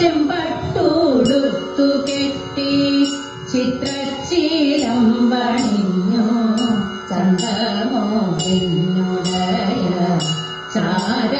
ചെമ്പട്ടൂടുത്തു കെട്ടി ചിത്രശീലം പണിഞ്ഞു. ചന്ദ്രമോ ചാര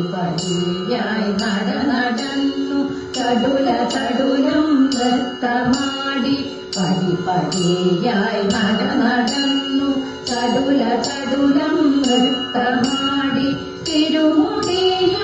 പരിപടിയായി നട നടന്നു. ചടുല ചടുലം നൃത്തമാടി. പടിപടിയായി നട നടന്നു. ചടുല ചടുലം നൃത്തമാടി. തിരുമുടിയും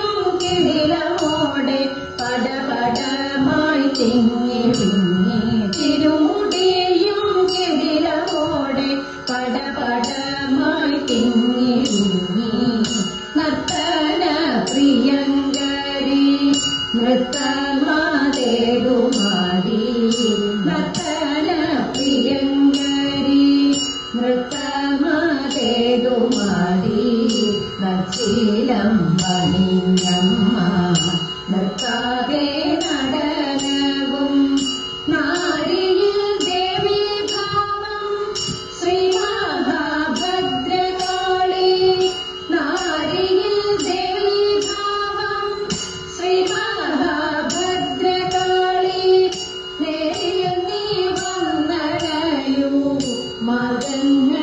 ഭക്തമാതേതു മാറി നച്ചിലം പണിഞ്ഞം. my enemy.